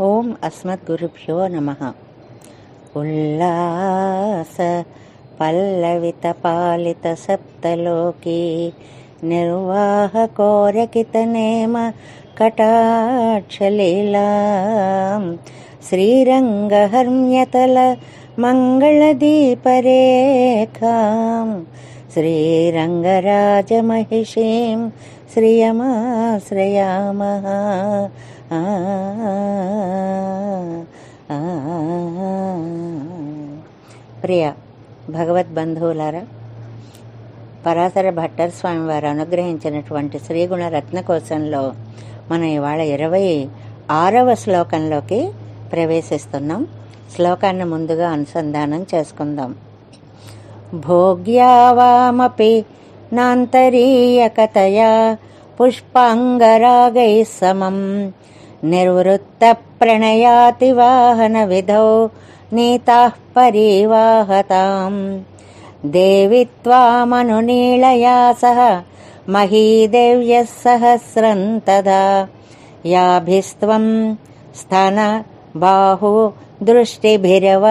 ॐ अस्मद्गुरुभ्यो नमः उल्लास पल्लवितपालितसप्त निर्वाहकोरकितनेम कटाक्षलीलां श्रीरङ्गहर्म्यतलमङ्गलदीपरेखां श्रीरङ्गराजमहिषीं श्रियमाश्रयामः ప్రియ శ్రీరంగహర్మ్యతల బంధువులారా ప్రియ భగవద్బంధువులారా పరాశర భట్టర్ స్వామి వారు అనుగ్రహించినటువంటి శ్రీగుణ రత్నకోశంలో మనం ఇవాళ ఇరవై ఆరవ శ్లోకంలోకి ప్రవేశిస్తున్నాం. శ్లోకాన్ని ముందుగా అనుసంధానం చేసుకుందాం. భోగ్యావామపి నాంతరీయకతయా పుష్పాంగరాగై సమం నిర్వృత్తప్రణయాతి వాహనవిధౌ నీతాः परिवाहताम् देवि त्वामनुनीलया सह महीदेव्यः सहस्रम् तदा याभिस्त्वम् स्तन बाहु दृष्टिभिरव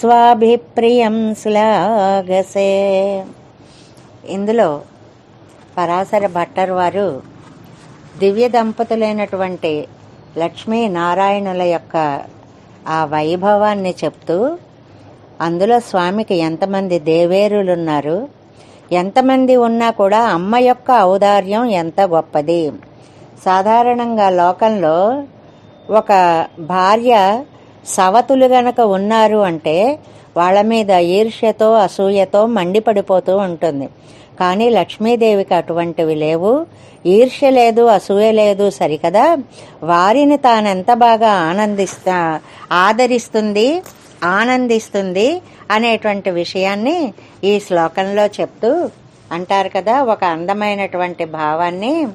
స్వాభిప్రియం శ్లాఘసే ఇందులో పరాశర భట్టర్ వారు దివ్య దంపతులైనటువంటి లక్ష్మీ నారాయణుల యొక్క ఆ వైభవాన్ని చెప్తూ అందులో స్వామికి ఎంతమంది దేవేరులు ఉన్నారు ఎంతమంది ఉన్నా కూడా అమ్మ యొక్క ఔదార్యం ఎంత గొప్పది. సాధారణంగా లోకంలో ఒక భార్య సవతులు గనక ఉన్నారు అంటే వాళ్ళ మీద ఈర్ష్యతో అసూయతో మండిపడిపోతూ ఉంటుంది. కానీ లక్ష్మీదేవికి అటువంటివి లేవు. ఈర్ష్య లేదు అసూయ లేదు సరికదా? వారిని తానెంత బాగా ఆనందిస్తా ఆదరిస్తుంది ఆనందిస్తుంది అనేటువంటి విషయాన్ని ఈ శ్లోకంలో చెప్తూ అంటారు కదా ఒక అందమైనటువంటి భావాన్ని.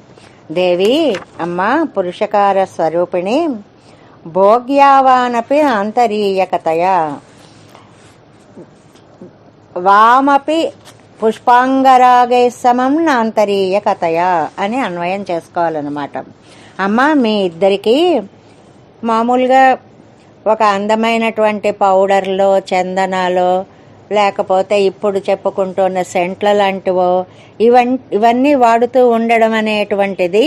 దేవి అమ్మ పురుషకార స్వరూపిణి భోగ్యావానపి అంతరీయకతయా వామపి పుష్పాంగరాగై సమం నాంతరీయకతయా అని అన్వయం చేసుకోవాలన్నమాట. అమ్మ మీ ఇద్దరికీ మామూలుగా ఒక అందమైనటువంటి పౌడర్లో చందనాలో లేకపోతే ఇప్పుడు చెప్పుకుంటున్న సెంట్ల లాంటివో ఇవన్ ఇవన్నీ వాడుతూ ఉండడం అనేటువంటిది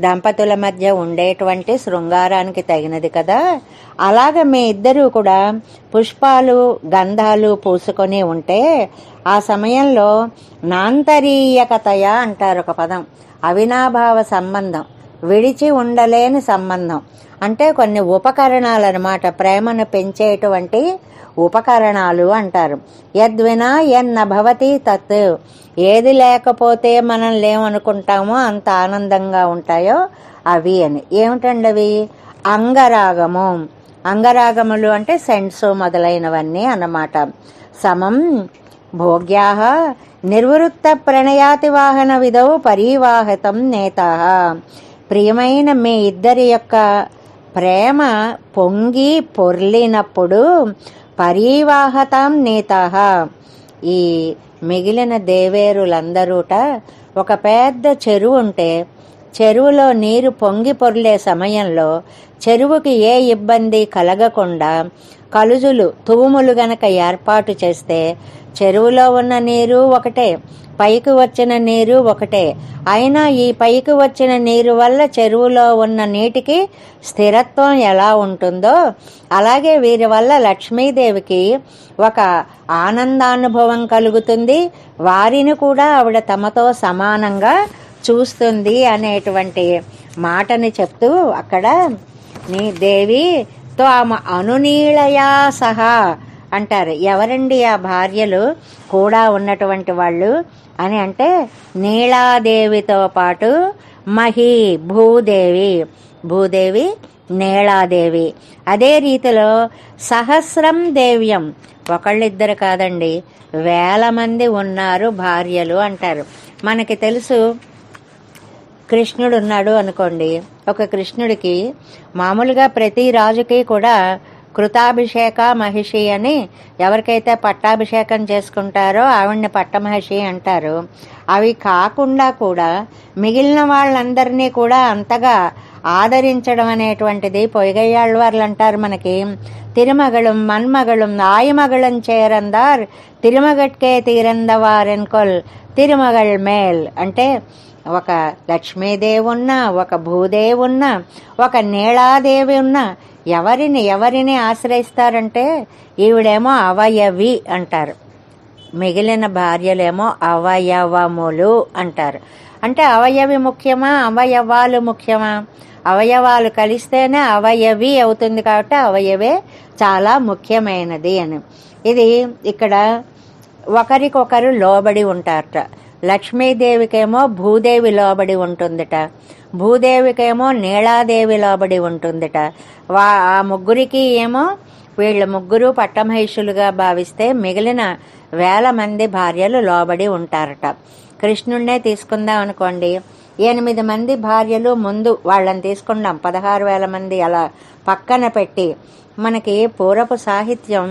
దంపతుల మధ్య ఉండేటువంటి శృంగారానికి తగినది కదా. అలాగ మీ ఇద్దరూ కూడా పుష్పాలు గంధాలు పూసుకొని ఉంటే ఆ సమయంలో నాంతరీయకతయ అంటారు ఒక పదం. అవినాభావ సంబంధం. విడిచి ఉండలేని సంబంధం. అంటే కొన్ని ఉపకరణాలు అనమాట ప్రేమను పెంచేటువంటి ఉపకరణాలు అంటారు. యద్వినా ఎన్న భవతి తత్. ఏది లేకపోతే మనం లేమనుకుంటామో అంత ఆనందంగా ఉంటాయో అవి అని. ఏమిటండి అవి? అంగరాగము. అంగరాగములు అంటే సెంట్స్ మొదలైనవన్నీ అన్నమాట. సమం భోగ్యా నిర్వృత్త ప్రణయాతి వాహన విధవు పరీవాహితం నేత. ప్రియమైన మీ ఇద్దరి యొక్క ప్రేమ పొంగి పొర్లినప్పుడు పరీవాహతాం నేత. ఈ మిగిలిన దేవేరులందరూట ఒక పెద్ద చెరువు ఉంటే చెరువులో నీరు పొంగి పొర్లే సమయంలో చెరువుకి ఏ ఇబ్బంది కలగకుండా కలుజులు తువుములు గనక ఏర్పాటు చేస్తే చెరువులో ఉన్న నీరు ఒకటే పైకి వచ్చిన నీరు ఒకటే. అయినా ఈ పైకి వచ్చిన నీరు వల్ల చెరువులో ఉన్న నీటికి స్థిరత్వం ఎలా ఉంటుందో అలాగే వీరి వల్ల లక్ష్మీదేవికి ఒక ఆనందానుభవం కలుగుతుంది. వారిని కూడా ఆవిడ తమతో సమానంగా చూస్తుంది అనేటువంటి మాటని చెప్తూ అక్కడ నీ దేవి తో ఆమె అనునీళయా సహా అంటారు. ఎవరండి ఆ భార్యలు? కూడా ఉన్నటువంటి వాళ్ళు? అని అంటే నీలాదేవితో పాటు మహి భూదేవి. భూదేవి నీళాదేవి అదే రీతిలో సహస్రం దేవ్యం. ఒకళ్ళిద్దరు కాదండి. వేల మంది ఉన్నారు భార్యలు అంటారు. మనకి తెలుసు కృష్ణుడు ఉన్నాడు అనుకోండి. ఒక కృష్ణుడికి మామూలుగా ప్రతి రాజుకి కూడా కృతాభిషేక మహిషి అని ఎవరికైతే పట్టాభిషేకం చేసుకుంటారో ఆవిడ్ని పట్టమహిషి అంటారు. అవి కాకుండా కూడా మిగిలిన వాళ్ళందరినీ కూడా అంతగా ఆదరించడం అనేటువంటిది పొయ్గయ్యాళ్ళవార్లు అంటారు మనకి. తిరుమగళం మన్మగళం నాయమగళం చేరందార్ తిరుమగట్కే తీరందవారెన్కొల్ తిరుమగళ్ మేల్ అంటే ఒక లక్ష్మీదేవి ఉన్న ఒక భూదేవి ఉన్న ఒక నీళాదేవి ఉన్న ఎవరిని ఎవరిని ఆశ్రయిస్తారంటే ఈవిడేమో అవయవి అంటారు. మిగిలిన భార్యలేమో అవయవములు అంటారు. అంటే అవయవి ముఖ్యమా? అవయవాలు ముఖ్యమా? అవయవాలు కలిస్తేనే అవయవి అవుతుంది కాబట్టి అవయవే చాలా ముఖ్యమైనది అని. ఇది ఇక్కడ ఒకరికొకరు లోబడి ఉంటారట. లక్ష్మీదేవికేమో భూదేవి లోబడి ఉంటుందిట. భూదేవికేమో నీళాదేవి లోబడి ఉంటుందిట. వా ఆ ముగ్గురికి ఏమో వీళ్ళ ముగ్గురు పట్టమహిషులుగా భావిస్తే మిగిలిన వేల మంది భార్యలు లోబడి ఉంటారట. కృష్ణుడినే తీసుకుందాం అనుకోండి. ఎనిమిది మంది భార్యలు ముందు వాళ్ళని తీసుకున్నాం పదహారు వేల మంది అలా పక్కన పెట్టి మనకి పూర్వపు సాహిత్యం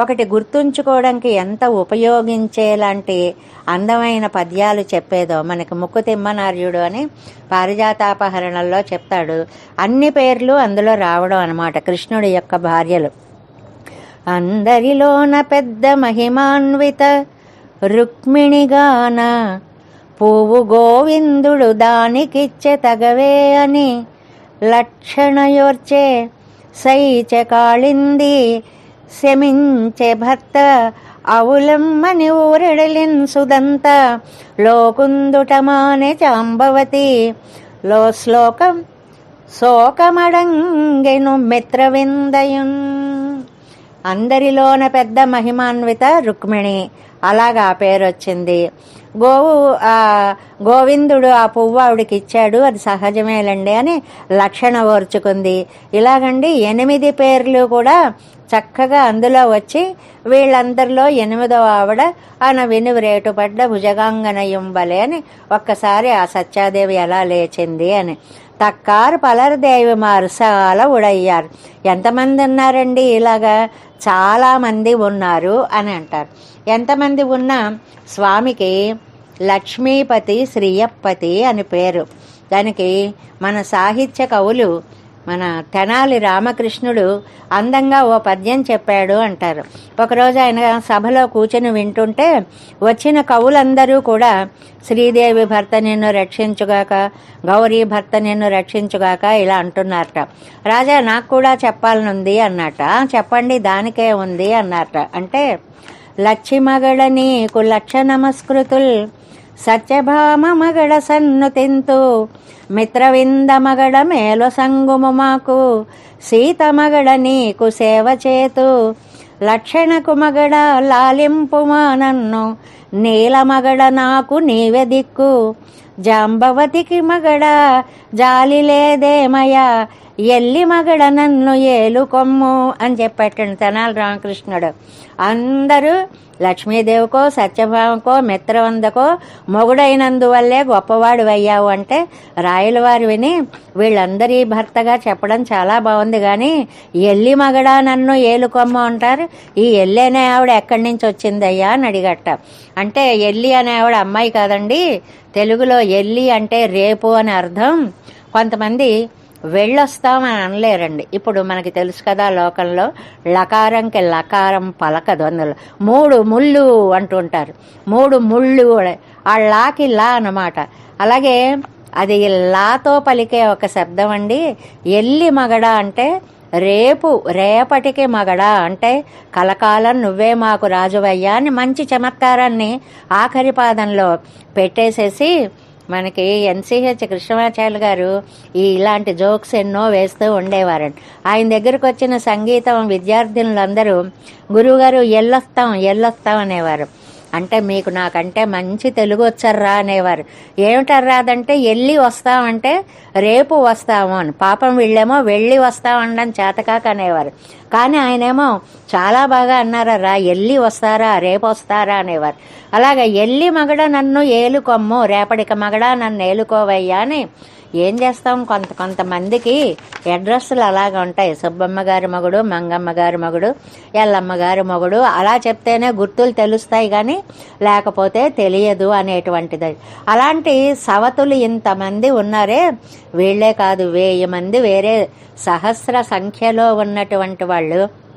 ఒకటి గుర్తుంచుకోవడానికి ఎంత ఉపయోగించేలాంటి అందమైన పద్యాలు చెప్పేదో. మనకి ముక్కు తిమ్మనార్యుడు అని పారిజాతాపహరణల్లో చెప్తాడు. అన్ని పేర్లు అందులో రావడం అనమాట కృష్ణుడి యొక్క భార్యలు. అందరిలోన పెద్ద మహిమాన్విత రుక్మిణిగాన పువ్వు గోవిందుడు దానికిచ్చే తగవే అని లక్షణయోర్చే సైచ కాళింది శమించే భర్త అవులమ్మని ఊరెడలిన్ సుదంత లోకుందుటమానే చాంబవతి లో శ్లోకం శోకమడంగెను మిత్రవిందయున్. అందరిలోన పెద్ద మహిమాన్విత రుక్మిణి. అలాగా ఆ పేరు వచ్చింది గోవు ఆ గోవిందుడు ఆ పువ్వు ఆవిడకి ఇచ్చాడు అది సహజమేలండి అని లక్షణ ఓర్చుకుంది. ఇలాగండి ఎనిమిది పేర్లు కూడా చక్కగా అందులో వచ్చి వీళ్ళందరిలో ఎనిమిదవ ఆవిడ ఆన వెనువిరేటు పడ్డ వలె అని ఒక్కసారి ఆ సత్యాదేవి ఎలా లేచింది అని. తక్కారు పలరదేవి మారుసాల ఉడయ్యారు. ఎంతమంది ఉన్నారండి ఇలాగా? చాలామంది ఉన్నారు అని అంటారు. ఎంతమంది ఉన్నా స్వామికి లక్ష్మీపతి శ్రీయప్పతి అని పేరు. దానికి మన సాహిత్య కవులు మన తెనాలి రామకృష్ణుడు అందంగా ఓ పద్యం చెప్పాడు అంటారు. ఒకరోజు ఆయన సభలో కూర్చొని వింటుంటే వచ్చిన కవులందరూ కూడా శ్రీదేవి భర్త నిన్ను రక్షించుగాక గౌరీ భర్త నిన్ను రక్షించుగాక ఇలా అంటున్నారట. రాజా నాకు కూడా చెప్పాలనుంది అన్నట. చెప్పండి దానికే ఉంది అన్నట. అంటే లచ్చిమగళ నీకు లక్ష నమస్కృతులు సత్యభామ మగడ సన్ను తింతు మిత్రవింద మగడ మేలు సంగుము మాకు సీత మగడ నీకు సేవ చేతు లక్షణకు మగడ లాలింపుమా నన్ను నీల మగడ నాకు నీవె దిక్కు జాంబవతికి మగడ జాలి లేదేమయ్యా ఎల్లి మగడ నన్ను ఏలు కొమ్ము అని చెప్పాడు తెనాలి రామకృష్ణుడు. అందరూ లక్ష్మీదేవికో సత్యభామకో మిత్రవందకో మొగుడైనందువల్లే గొప్పవాడు అయ్యావు అంటే రాయలవారు విని వీళ్ళందరి భర్తగా చెప్పడం చాలా బాగుంది కానీ ఎల్లి మగడా నన్ను ఏలుకొమ్మ అంటారు. ఈ ఎల్లి అనే ఆవిడ ఎక్కడి నుంచి వచ్చిందయ్యా అని అడిగట్ట అంటే ఎల్లి అనే ఆవిడ అమ్మాయి కాదండి. తెలుగులో ఎల్లి అంటే రేపు అని అర్థం. కొంతమంది వెళ్ళొస్తామని అనలేరండి. ఇప్పుడు మనకి తెలుసు కదా లోకంలో లకారంకి లకారం పలకదు అందులో. మూడు ముళ్ళు అంటుంటారు మూడు ముళ్ళు ఆ లాకి లా అన్నమాట. అలాగే అది లాతో పలికే ఒక శబ్దం అండి. ఎల్లి మగడ అంటే రేపు రేపటికి మగడా అంటే కలకాలం నువ్వే మాకు రాజువయ్యా అని మంచి చమత్కారాన్ని ఆఖరి పాదంలో పెట్టేసేసి మనకి ఎన్సిహెచ్ కృష్ణమాచార్యులు గారు ఈ ఇలాంటి జోక్స్ ఎన్నో వేస్తూ ఉండేవారండి ఆయన దగ్గరకు వచ్చిన సంగీతం విద్యార్థినులందరూ గురువుగారు ఎల్లొస్తాం ఎల్లొస్తాం అనేవారు. అంటే మీకు నాకంటే మంచి తెలుగు వచ్చర్రా అనేవారు. ఏమిటర్రాదంటే వెళ్ళి వస్తామంటే రేపు వస్తాము అని. పాపం వీళ్ళేమో వెళ్ళి వస్తామనడం చేతకాక అనేవారు. కానీ ఆయనేమో చాలా బాగా అన్నారా ఎల్లి వస్తారా రేపు వస్తారా అనేవారు. అలాగ ఎల్లి మగడ నన్ను ఏలుకొమ్ము రేపటికి మగడ నన్ను ఏలుకోవయ్యా అని ఏం చేస్తాం? కొంత కొంతమందికి అడ్రస్లు అలాగ ఉంటాయి. సుబ్బమ్మ గారి మగుడు మంగమ్మ గారి మగుడు ఎల్లమ్మ గారి మగుడు అలా చెప్తేనే గుర్తులు తెలుస్తాయి కానీ లేకపోతే తెలియదు అనేటువంటిది. అలాంటి సవతులు ఇంతమంది ఉన్నారే వీళ్ళే కాదు వెయ్యి మంది వేరే సహస్ర సంఖ్యలో ఉన్నటువంటి వాళ్ళు.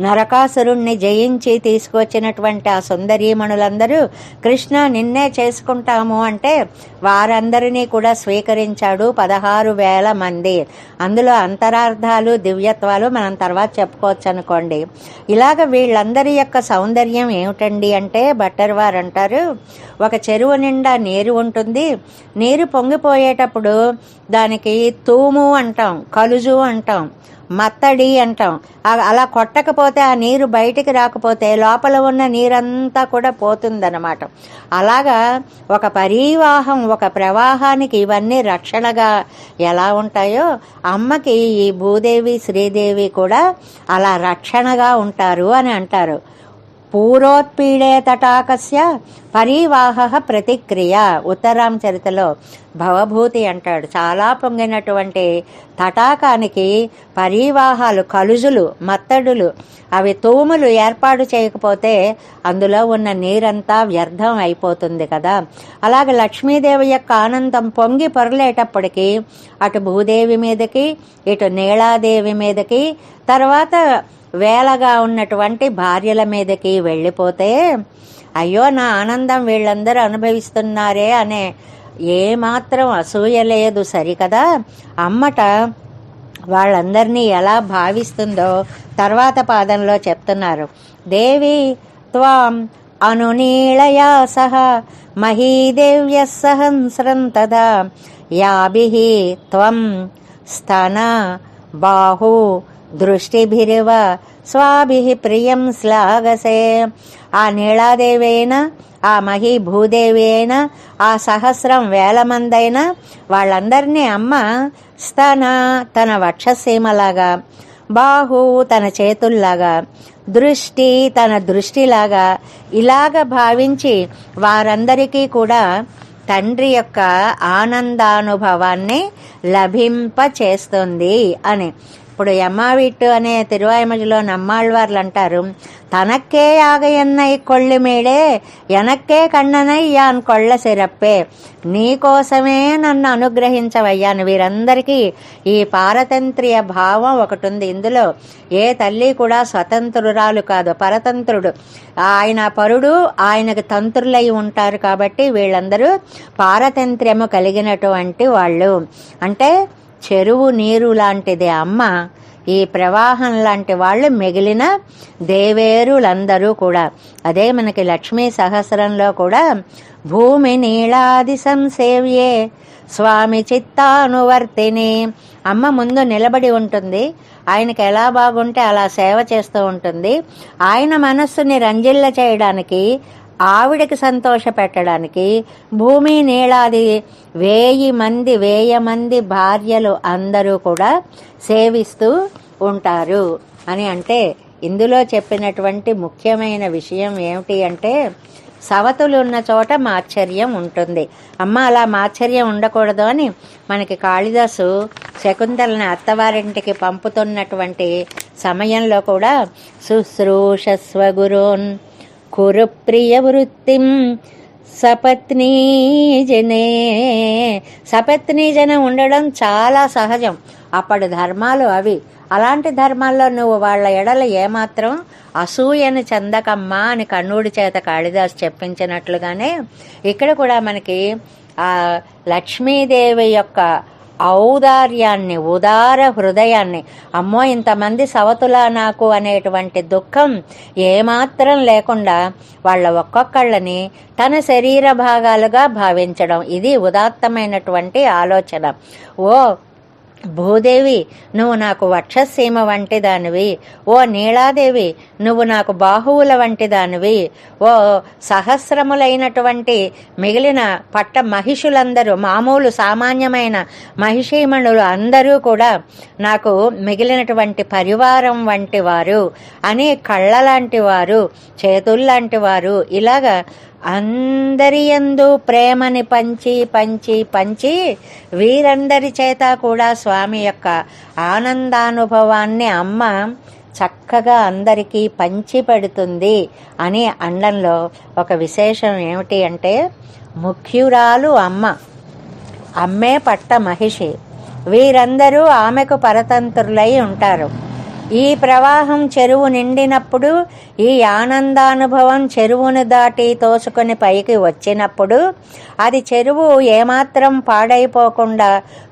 నరకాసురుణ్ణి జయించి తీసుకొచ్చినటువంటి ఆ సుందరీమణులందరూ కృష్ణ నిన్నే చేసుకుంటాము అంటే వారందరినీ కూడా స్వీకరించాడు పదహారు వేల మంది. అందులో అంతరార్థాలు దివ్యత్వాలు మనం తర్వాత చెప్పుకోవచ్చు అనుకోండి ఇలాగ వీళ్ళందరి యొక్క సౌందర్యం ఏమిటండి అంటే బట్టర్ వారు అంటారు ఒక చెరువు నిండా నీరు ఉంటుంది. నీరు పొంగిపోయేటప్పుడు దానికి తూము అంటాం కలుజు అంటాం. మత్తడి అంటాం. అలా కొట్టకపోతే ఆ నీరు బయటికి రాకపోతే లోపల ఉన్న నీరంతా కూడా పోతుందన్నమాట. అలాగా ఒక పరివాహం ఒక ప్రవాహానికి ఇవన్నీ రక్షణగా ఎలా ఉంటాయో అమ్మకి ఈ భూదేవి శ్రీదేవి కూడా అలా రక్షణగా ఉంటారు అని అంటారు. పూరోత్పీడే తటాకస్య పరివాహ ప్రతిక్రియ. ఉత్తరాం చరితలో భవభూతి అంటాడు. చాలా పొంగినటువంటి తటాకానికి పరివాహాలు కలుజులు మత్తడులు అవి తూములు ఏర్పాటు చేయకపోతే అందులో ఉన్న నీరంతా వ్యర్థం అయిపోతుంది కదా. అలాగే లక్ష్మీదేవి యొక్క ఆనందం పొంగి పొరలేటప్పటికీ అటు భూదేవి మీదకి ఇటు నీళాదేవి మీదకి తర్వాత వేలగా ఉన్నటువంటి భార్యల మీదకి వెళ్ళిపోతే అయ్యో నా ఆనందం వీళ్ళందరూ అనుభవిస్తున్నారే అనే ఏమాత్రం అసూయ లేదు సరికదా? అమ్మట వాళ్ళందరినీ ఎలా భావిస్తుందో తర్వాత పాదంలో చెప్తున్నారు. దేవి త్వాం అనునీళయా సహ మహీదేవ్య సహస్రం తదా యాభి త్వం స్తన బాహు దృష్టిభిరివ స్వాభి ప్రియం శ్లాఘసే. ఆ నీళాదేవేన ఆ మహి భూదేవి ఆ సహస్రం వేల మందైన వాళ్ళందరినీ అమ్మ స్తన తన వక్షసీమలాగా బాహు తన చేతుల్లాగా దృష్టి తన దృష్టిలాగా ఇలాగ భావించి వారందరికీ కూడా తండ్రి యొక్క ఆనందానుభవాన్ని లభింప చేస్తుంది అని. ఇప్పుడు ఎమ్మావిట్టు అనే తిరువాయిమజిలో నమ్మాళ్ళవార్లు అంటారు తనక్కే యాగయన్నై కొళ్ళిమేడే కొళ్ళి ఎనక్కే కన్ననై యాన్ కొళ్ళ సిరప్పే. నీకోసమే నన్ను అనుగ్రహించవయ్యాను వీరందరికీ ఈ పారతంత్ర్య భావం ఒకటి ఉంది ఇందులో ఏ తల్లి కూడా స్వతంత్రురాలు కాదు పరతంత్రుడు. ఆయన పరుడు ఆయనకు తంత్రులై ఉంటారు కాబట్టి వీళ్ళందరూ పారతంత్ర్యము కలిగినటువంటి వాళ్ళు. అంటే చెరువు నీరు లాంటిది అమ్మ. ఈ ప్రవాహం లాంటి వాళ్ళు మిగిలిన దేవేరులందరూ కూడా. అదే మనకి లక్ష్మీ సహస్రంలో కూడా భూమి నీళాది సంసేవ్యే స్వామి చిత్తానువర్తిని. అమ్మ ముందు నిలబడి ఉంటుంది. ఆయనకి ఎలా బాగుంటే అలా సేవ చేస్తూ ఉంటుంది. ఆయన మనస్సుని రంజిల్ల చేయడానికి ఆవిడకి సంతోష పెట్టడానికి భూమి నీళాది వేయి మంది వేయ మంది భార్యలు అందరూ కూడా సేవిస్తూ ఉంటారు. అని అంటే ఇందులో చెప్పినటువంటి ముఖ్యమైన విషయం ఏమిటి అంటే సవతులు ఉన్న చోట మాత్సర్యం ఉంటుంది. అమ్మ అలా మాత్సర్యం ఉండకూడదు అని మనకి కాళిదాసు శకుంతలని అత్తవారింటికి పంపుతున్నటువంటి సమయంలో కూడా శుశ్రూషస్వగురోన్ గురోన్ కురు ప్రియ వృత్తిం సపత్నీ జనే సపత్నీ జనం ఉండడం చాలా సహజం. అప్పటి ధర్మాలు అవి. అలాంటి ధర్మాల్లో నువ్వు వాళ్ళ ఎడల ఏమాత్రం అసూయను చెందకమ్మా అని కన్నూడి చేత కాళిదాస్ చెప్పించినట్లుగానే ఇక్కడ కూడా మనకి ఆ లక్ష్మీదేవి యొక్క ఔదార్యాన్ని ఉదార హృదయాన్ని అమ్మో ఇంతమంది సవతులా నాకు అనేటువంటి దుఃఖం ఏమాత్రం లేకుండా వాళ్ళ ఒక్కొక్కళ్ళని తన శరీర భాగాలుగా భావించడం. ఇది ఉదాత్తమైనటువంటి ఆలోచన. ఓ భూదేవి నువ్వు నాకు వక్షసీమ వంటి దానివి. ఓ నీళాదేవి నువ్వు నాకు బాహువుల వంటి దానివి. ఓ సహస్రములైనటువంటి మిగిలిన పట్ట మహిషులందరూ మామూలు సామాన్యమైన మహిషీమణులు అందరూ కూడా నాకు మిగిలినటువంటి పరివారం వంటి వారు అని కళ్ళలాంటి వారు చేతుల్లాంటి వారు ఇలాగా అందరి యందు ప్రేమని పంచి పంచి పంచి వీరందరి చేత కూడా స్వామి యొక్క ఆనందానుభవాన్ని అమ్మ చక్కగా అందరికీ పంచి పెడుతుంది అని అండంలో ఒక విశేషం ఏమిటి అంటే ముఖ్యురాలు అమ్మ అమ్మే పట్ట మహిషి. వీరందరూ ఆమెకు పరతంత్రులై ఉంటారు. ఈ ప్రవాహం చెరువు నిండినప్పుడు ఈ ఆనందానుభవం చెరువును దాటి తోసుకొని పైకి వచ్చినప్పుడు అది చెరువు ఏమాత్రం పాడైపోకుండా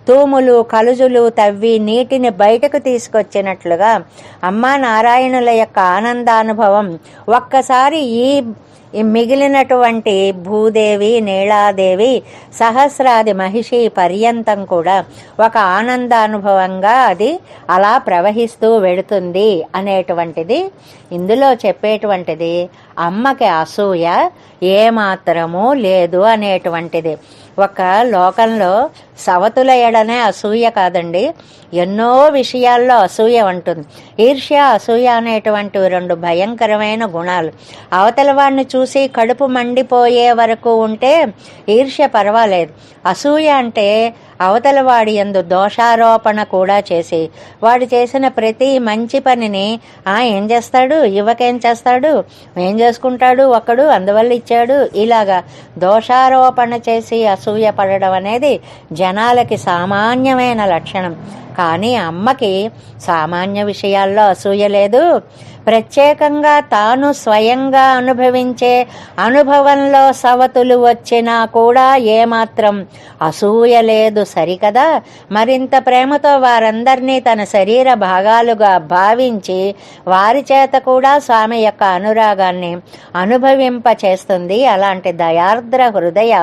తూములు కలుజులు తవ్వి నీటిని బయటకు తీసుకొచ్చినట్లుగా అమ్మా నారాయణుల యొక్క ఆనందానుభవం ఒక్కసారి ఈ ఈ మిగిలినటువంటి భూదేవి నీళాదేవి సహస్రాది మహిషి పర్యంతం కూడా ఒక ఆనందానుభవంగా అది అలా ప్రవహిస్తూ వెడుతుంది అనేటువంటిది ఇందులో చెప్పేటువంటిది. అమ్మకి అసూయ ఏమాత్రము లేదు అనేటువంటిది. ఒక లోకంలో సవతుల ఎడనే అసూయ కాదండి. ఎన్నో విషయాల్లో అసూయ ఉంటుంది. ఈర్ష్య అసూయ అనేటువంటి రెండు భయంకరమైన గుణాలు. అవతల వాడిని చూసి కడుపు మండిపోయే వరకు ఉంటే ఈర్ష్య పర్వాలేదు. అసూయ అంటే అవతల వాడి ఎందు దోషారోపణ కూడా చేసి వాడు చేసిన ప్రతి మంచి పనిని ఆ ఏం చేస్తాడు? ఇవ్వకేం చేస్తాడు? ఏం చేసుకుంటాడు? ఒకడు అందువల్ల ఇచ్చాడు? ఇలాగా దోషారోపణ చేసి అసూయ పడడం అనేది జనాలకి సామాన్యమైన లక్షణం. కానీ అమ్మకి సామాన్య విషయాల్లో అసూయ లేదు. ప్రత్యేకంగా తాను స్వయంగా అనుభవించే అనుభవంలో సవతులు వచ్చినా కూడా ఏమాత్రం అసూయ లేదు సరికదా? మరింత ప్రేమతో వారందరినీ తన శరీర భాగాలుగా భావించి వారి చేత కూడా స్వామి యొక్క అనురాగాన్ని అనుభవింప చేస్తుంది అలాంటి దయార్ద్ర హృదయ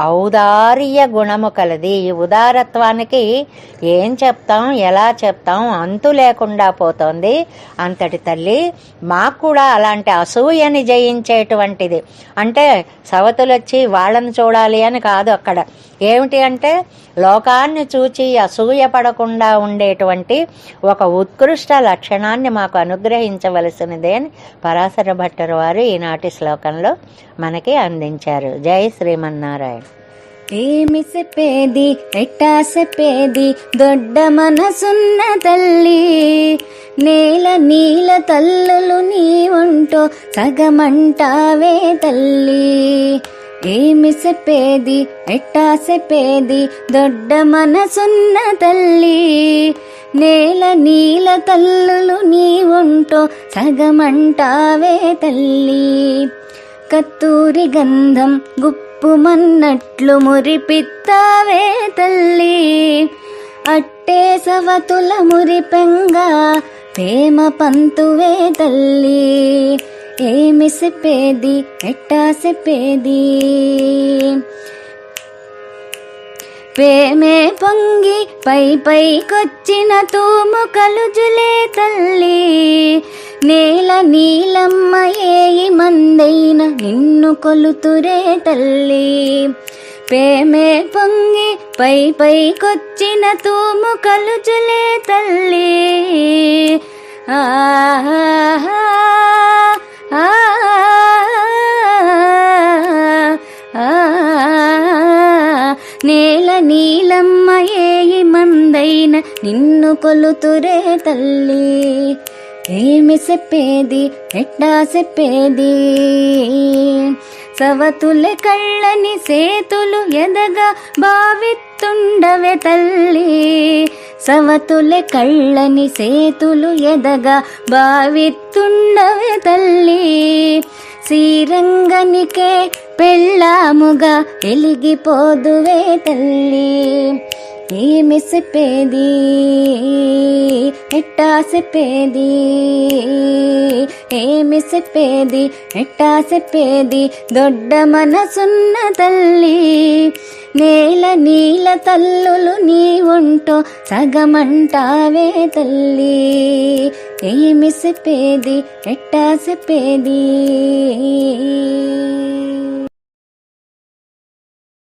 ఔదార్య గుణము కలది. ఈ ఉదారత్వానికి ఏం చెప్తాం ఎలా చెప్తాం అంతు లేకుండా పోతోంది. అంతటి తల్లి మాకు కూడా అలాంటి అసూయని జయించేటువంటిది. అంటే సవతులు వచ్చి వాళ్ళని చూడాలి అని కాదు అక్కడ. ఏమిటి అంటే లోకాన్ని చూచి అసూయ పడకుండా ఉండేటువంటి ఒక ఉత్కృష్ట లక్షణాన్ని మాకు అనుగ్రహించవలసినదే అని పరాశర భట్టరు వారు ఈనాటి శ్లోకంలో మనకి అందించారు. జై శ్రీమన్నారాయణ. ఏమి చెప్పేది? ఎట్టా చెప్పేది? దొడ్డ మనసున్న తల్లి నేల నీల తల్లులు నీ ఉంటో సగమంటావే తల్లి. ఏమి చెప్పేది? ఎట్టా చెప్పేది? దొడ్డ మనసున్న తల్లి. నేల నీల తల్లులు నీ ఉంటో సగమంటావే తల్లి. కత్తూరి గంధం గుప్పుమన్నట్లు మురిపిత్తావే తల్లి. అట్టే సవతుల మురిపెంగా ప్రేమ పంతువే తల్లి. ఏమి చెప్పేది ఎట్టా చెప్పేది ప్రేమే పొంగి పై పైకొచ్చిన తూము కలుజులే తల్లి. నేల నీలమ్మ ఏయి మందైన నిన్ను కొలుతురే తల్లి. ప్రేమే పొంగి పై పైకొచ్చిన తూము కలుజులే తల్లి. ఆహా నేల నీలమ్మ ఏయి మందైన నిన్ను కొలుతురే తల్లి. ఏమి చెప్పేది? ఎట్టా చెప్పేది? సవతులె కళ్ళని సేతులు ఎదగా భావిత్తుండవే తల్లి. సవతులె కళ్ళని సేతులు ఎదగా భావిత్తుండవే తల్లి. శ్రీరంగనికే పెళ్ళాముగా ఎలిగిపోదువే తల్లి. ఏమి చెప్పేది? ఎట్టా చెప్పేది? ఏమి చెప్పేది? ఎట్టా చెప్పేది? దొడ్డ మనసున్న తల్లి నేల నీల తల్లులు నీ ఉంటో సగమంటావే తల్లి. ఏమి చెప్పేది? ఎట్టా చెప్పేది?